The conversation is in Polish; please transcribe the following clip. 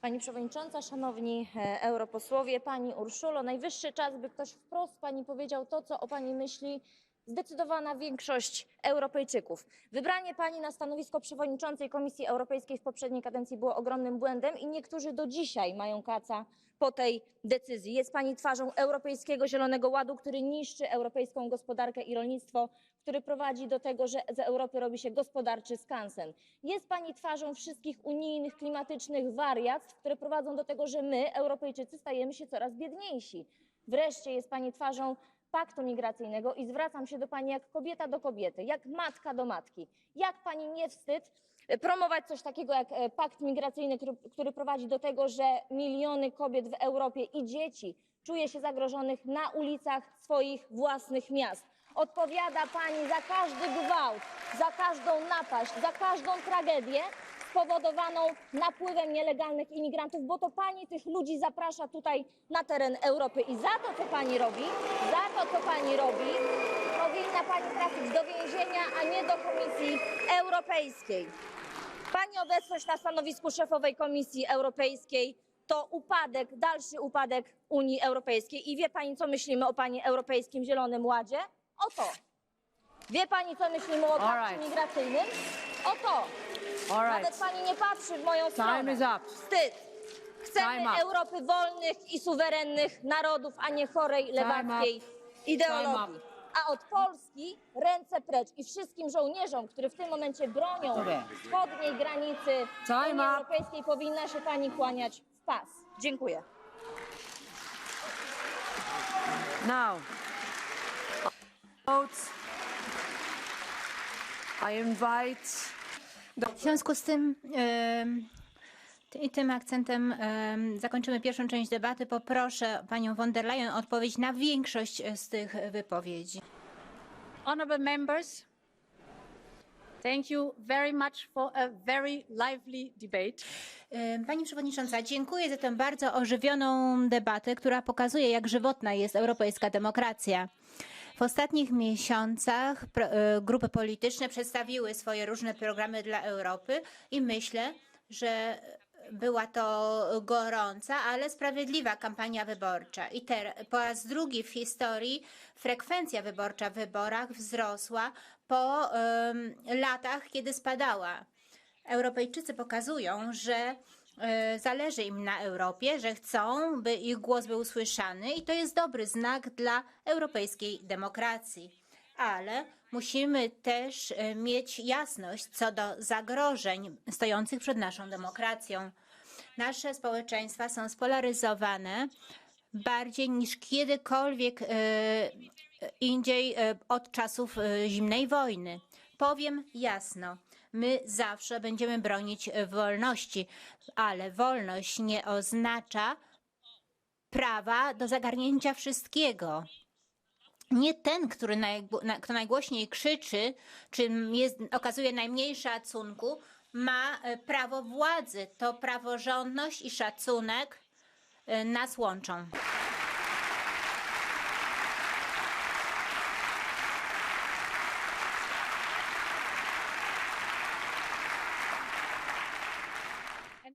Pani Przewodnicząca, Szanowni e, Europosłowie, Pani Urszulo, najwyższy czas, by ktoś wprost Pani powiedział to, co o Pani myśli zdecydowana większość Europejczyków. Wybranie Pani na stanowisko przewodniczącej Komisji Europejskiej w poprzedniej kadencji było ogromnym błędem i niektórzy do dzisiaj mają kaca po tej decyzji. Jest Pani twarzą Europejskiego Zielonego Ładu, który niszczy europejską gospodarkę i rolnictwo, który prowadzi do tego, że z Europy robi się gospodarczy skansen. Jest Pani twarzą wszystkich unijnych klimatycznych wariactw, które prowadzą do tego, że my, Europejczycy, stajemy się coraz biedniejsi. Wreszcie jest Pani twarzą paktu migracyjnego i zwracam się do Pani jak kobieta do kobiety, jak matka do matki. Jak Pani nie wstyd e, promować coś takiego jak e, pakt migracyjny, który, który prowadzi do tego, że miliony kobiet w Europie i dzieci czuje się zagrożonych na ulicach swoich własnych miast. Odpowiada Pani za każdy gwałt, za każdą napaść, za każdą tragedię spowodowaną napływem nielegalnych imigrantów, bo to pani tych ludzi zaprasza tutaj na teren Europy i za to, co pani robi, za to, co pani robi, powinna pani trafić do więzienia, a nie do Komisji Europejskiej. Pani obecność na stanowisku szefowej Komisji Europejskiej to upadek, dalszy upadek Unii Europejskiej. I wie pani, co myślimy o pani Europejskim Zielonym Ładzie? O to. Wie pani, co myślimy o pakcie right. migracyjnym? O to. All Nawet right. pani nie patrzy w moją stronę. is up. Wstyd. Chcemy Time up. Europy wolnych i suwerennych narodów, a nie chorej lewackiej ideologii. Time A od Polski ręce precz i wszystkim żołnierzom, którzy w tym momencie bronią Dobra. wschodniej granicy Time Unii up. Europejskiej powinna się pani kłaniać w pas. Dziękuję. Now, votes. I invite W związku z tym i tym akcentem em, zakończymy pierwszą część debaty. Poproszę panią von der Leyen o odpowiedź na większość e, z tych wypowiedzi. Honourable members, thank you very much for a very lively debate. Pani Przewodnicząca, dziękuję za tę bardzo ożywioną debatę, która pokazuje, jak żywotna jest europejska demokracja. W ostatnich miesiącach e, grupy polityczne przedstawiły swoje różne programy dla Europy i myślę, że była to gorąca, ale sprawiedliwa kampania wyborcza. I po raz drugi w historii frekwencja wyborcza w wyborach wzrosła po em, latach, kiedy spadała. Europejczycy pokazują, że zależy im na Europie, że chcą, by ich głos był usłyszany i to jest dobry znak dla europejskiej demokracji. Ale musimy też e, mieć jasność co do zagrożeń stojących przed naszą demokracją. Nasze społeczeństwa są spolaryzowane bardziej niż kiedykolwiek e, indziej e, od czasów e, zimnej wojny. Powiem jasno, my zawsze będziemy bronić e, wolności, ale wolność nie oznacza prawa do zagarnięcia wszystkiego. Nie ten, który najgło- na- kto najgłośniej krzyczy, czy jest, okazuje najmniej szacunku, ma e, prawo władzy. To praworządność i szacunek e, nas łączą.